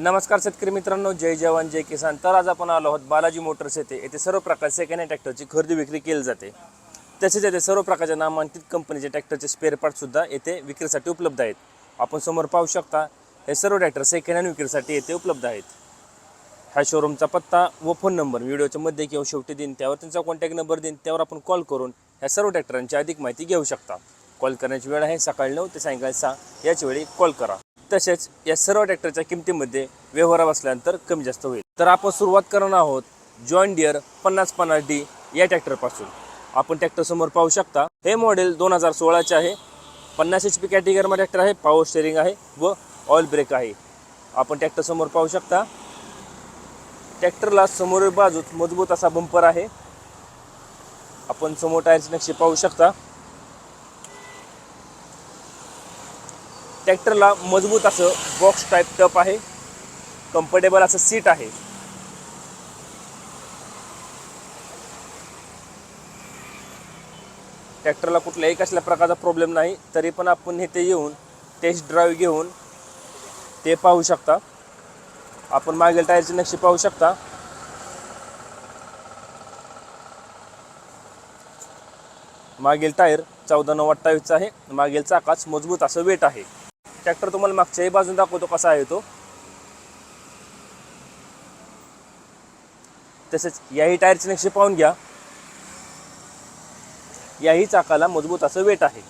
नमस्कार शेतकरी मित्रांनो जय जवान जय किसान. तर आज आपण आलो आहोत बालाजी मोटर्स येथे. येथे सर्व प्रकारचे सेकंड हँड ट्रॅक्टरची खरेदी विक्री केली जाते. तसेच येथे सर्व प्रकारच्या नामांकित कंपनीचे ट्रॅक्टरचे स्पेअर पार्टसुद्धा येथे विक्रीसाठी उपलब्ध आहेत. आपण समोर पाहू शकता हे सर्व ट्रॅक्टर सेकंड हँड विक्रीसाठी येथे उपलब्ध आहेत. ह्या शोरूमचा पत्ता व फोन नंबर व्हिडिओच्या मध्ये किंवा शेवटी देईन त्यावर त्यांचा कॉन्टॅक्ट नंबर देईन त्यावर आपण कॉल करून ह्या सर्व ट्रॅक्टरांची अधिक माहिती घेऊ शकता. कॉल करण्याची वेळ आहे सकाळी नऊ ते सायंकाळी सहा याच वेळी कॉल करा. तसेच या सर्व ट्रॅक्टरच्या किमतीमध्ये व्यवहारा बसल्यानंतर कमी जास्त होईल. तर आपण सुरुवात करणार आहोत जॉन डिअर पन्नास पन्नास डी या ट्रॅक्टरपासून. आपण ट्रॅक्टर समोर पाहू शकता हे मॉडेल दोन हजार सोळाचे आहे. पन्नास एच पी कॅटेगरीमध्ये ट्रॅक्टर आहे पॉवर स्टेरिंग आहे व ऑइल ब्रेक आहे. आपण ट्रॅक्टर समोर पाहू शकता ट्रॅक्टरला समोरील बाजूत मजबूत असा बंपर आहे. आपण समोर टायरचे नक्षी पाहू शकता. ट्रॅक्टरला मजबूत असं बॉक्स टाईप टप आहे. कम्फर्टेबल असं सीट आहे. ट्रॅक्टरला कुठल्याही कसल्या प्रकारचा प्रॉब्लेम नाही तरी पण आपण इथे येऊन टेस्ट ड्राईव्ह घेऊन ते पाहू शकता. आपण मागील टायरची नक्षी पाहू शकता. मागील टायर चौदा नऊ अठ्ठावीसचा आहे. मागील चाकाच मजबूत असं वेट आहे. ट्रॅक्टर तुम्हाला मागच्याही बाजून दाखवतो कसा आहे तो. तसेच याही टायरचे नक्षी पाहून घ्या. याही चाकाला मजबूत असं वेट आहे.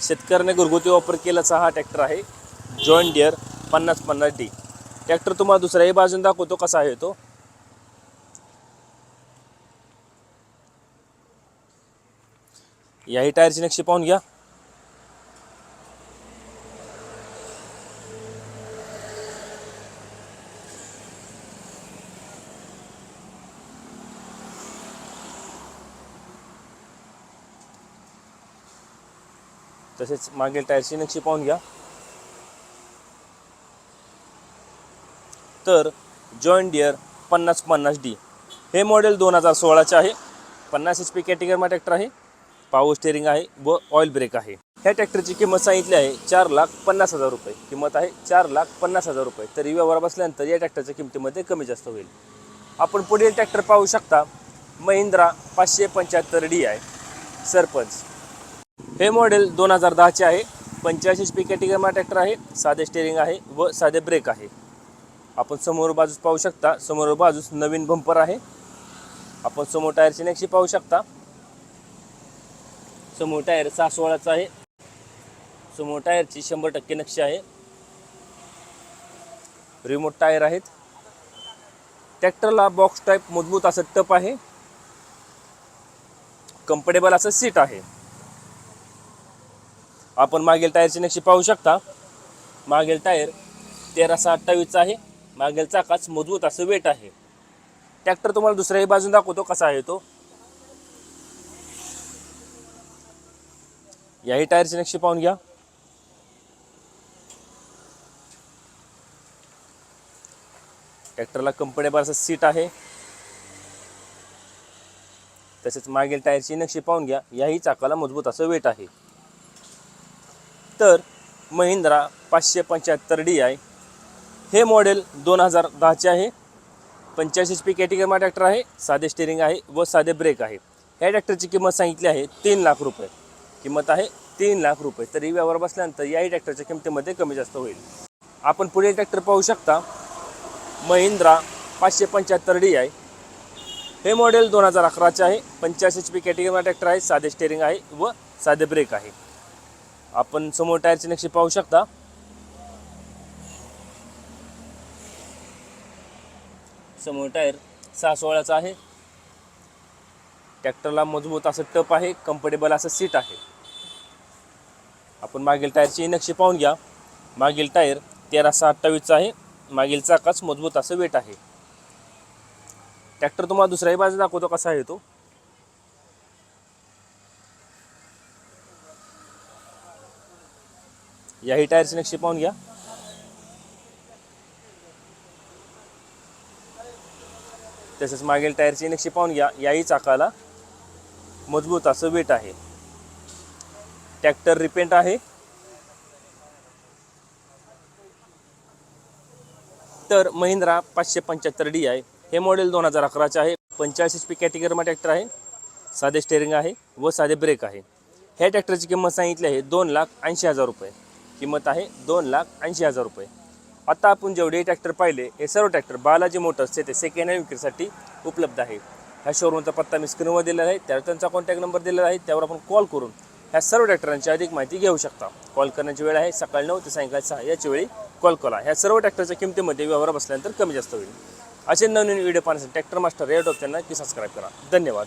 शेतकऱ्याने घरगुती वापर केल्याचा हा ट्रॅक्टर आहे जॉईन डिअर पन्नास पन्नास डी. ट्रॅक्टर तुम्हाला दुसऱ्याही बाजून दाखवतो कसा आहे तो. याही टायरची नक्षी पाहून घ्या. तसेच मागील टायरची नक्षी पाहून घ्या. तर जॉईन डिअर पन्नास पन्नास डी हे मॉडेल दोन हजार सोळाचे आहे. पन्नास एच पी कॅटेगरीमा ट्रॅक्टर आहे. पॉवर स्टेरिंग आहे व ऑइल ब्रेक आहे. ह्या ट्रॅक्टरची किंमत सांगितली आहे चार लाख पन्नास हजार रुपये. किंमत आहे चार लाख पन्नास हजार रुपये. तरी व्यवहार बसल्यानंतर या ट्रॅक्टरच्या किमतीमध्ये कमी जास्त होईल. आपण पुढील ट्रॅक्टर पाहू शकता. महिंद्रा पाचशे पंच्याहत्तर डी आहे. सरपंच. हे मॉडेल दोन हजार दहाचे आहे. पंच्याऐंशी एच पी कॅटेगरीमा ट्रॅक्टर आहे साधे स्टेरिंग आहे व साधे ब्रेक आहे. आपण समोर बाजूस पाहू शकता समोर बाजूस नवीन बंपर आहे. आपण समोर टायरची नक्षी पाहू शकता. समोर टायर सहा सोळाचा आहे. समोर टायरची शंभर टक्के नक्षी आहे. रिमोट टायर आहेत. ट्रॅक्टरला बॉक्स टाईप मजबूत असं टप आहे. कम्फर्टेबल असं सीट आहे. आपण मागील टायरची नक्षी पाहू शकता. मागील टायर तेराशे अठ्ठावीसचा आहे. मागील चाकाच मजबूत असं वेट आहे. ट्रॅक्टर तुम्हाला दुसऱ्याही बाजून दाखवतो कसा आहे तो. याही टायरची नक्षी पाहून घ्या. ट्रॅक्टरला कम्फर्टेबल असं सीट आहे. तसेच मागील टायरची नक्षी पाहून घ्या. याही चाकाला मजबूत असं वेट आहे. तर महिंद्रा पाचशे पंच्याहत्तर डी आहे हे मॉडेल दोन हजार दहाचे आहे. पंच्याऐंशी एच पी कॅटेगरीमा ट्रॅक्टर आहे. साधे स्टेरिंग आहे व साधे ब्रेक आहे. ह्या ट्रॅक्टरची किंमत सांगितली आहे तीन लाख रुपये. किंमत आहे तीन लाख रुपये. तरी व्यवहार बसल्यानंतर याही ट्रॅक्टरच्या किमतीमध्ये कमी जास्त होईल. आपण पुढे ट्रॅक्टर पाहू शकता. महिंद्रा पाचशे पंच्याहत्तर डी आहे हे मॉडेल दोन हजार अकराचे आहे. पंच्याऐंशी एच पी कॅटेगरीमा ट्रॅक्टर आहे. साधे स्टेरिंग आहे व साधे ब्रेक आहे. आपण समोर टायरची नक्षी पाहू शकता. समोर टायर सहा सोळाचा आहे. ट्रॅक्टरला मजबूत असं टप आहे कम्फर्टेबल असं सीट आहे. आपण मागील टायरची नक्षी पाहून घ्या. मागील टायर तेरा सहा अठ्ठावीसचा आहे. मागील चाकाच मजबूत असं वेट आहे. ट्रॅक्टर तुम्हाला दुसऱ्याही बाजू दाखवतो कसा आहे तो. याही टायरची नक्षी पाहून घ्या. तसेच मागील टायरची नक्षी पाहून घ्या. याही चाकाला मजबूत असं वेट आहे. ट्रॅक्टर रिपेंट आहे. तर महिंद्रा पाचशे पंच्याहत्तर डी आहे हे मॉडेल दोन हजार अकराचे आहे. पंचेचाळीस एच पी कॅटेगरीमध्ये ट्रॅक्टर आहे. साधे स्टेअरिंग आहे व साधे ब्रेक आहे. ह्या ट्रॅक्टरची किंमत सांगितली आहे दोन लाख ऐंशी हजार रुपये. किंमत आहे दोन लाख ऐंशी हजार रुपये. आता आपण जेवढे ट्रॅक्टर पाहिले हे सर्व ट्रॅक्टर बालाजी मोटर्सचे ते सेकंड हँड विक्रीसाठी उपलब्ध आहे. ह्या शोरूमचा पत्ता मी स्क्रीनवर दिलेला आहे. त्यावर त्यांचा कॉन्टॅक्ट नंबर दिलेला आहे. त्यावर आपण कॉल करून ह्या सर्व ट्रॅक्टरांची अधिक माहिती घेऊ शकता. कॉल करण्याची वेळ आहे. सकाळी नऊ ते सायंकाळी सहा याची वेळी कॉल करा. ह्या सर्व ट्रॅक्टरच्या किमतीमध्ये व्यवहार बसल्यानंतर कमी जास्त होईल. असे नवीन व्हिडिओ पाहण्यासाठी ट्रॅक्टर मास्टर रेड ऑफ त्यांना की सबस्क्राईब करा. धन्यवाद.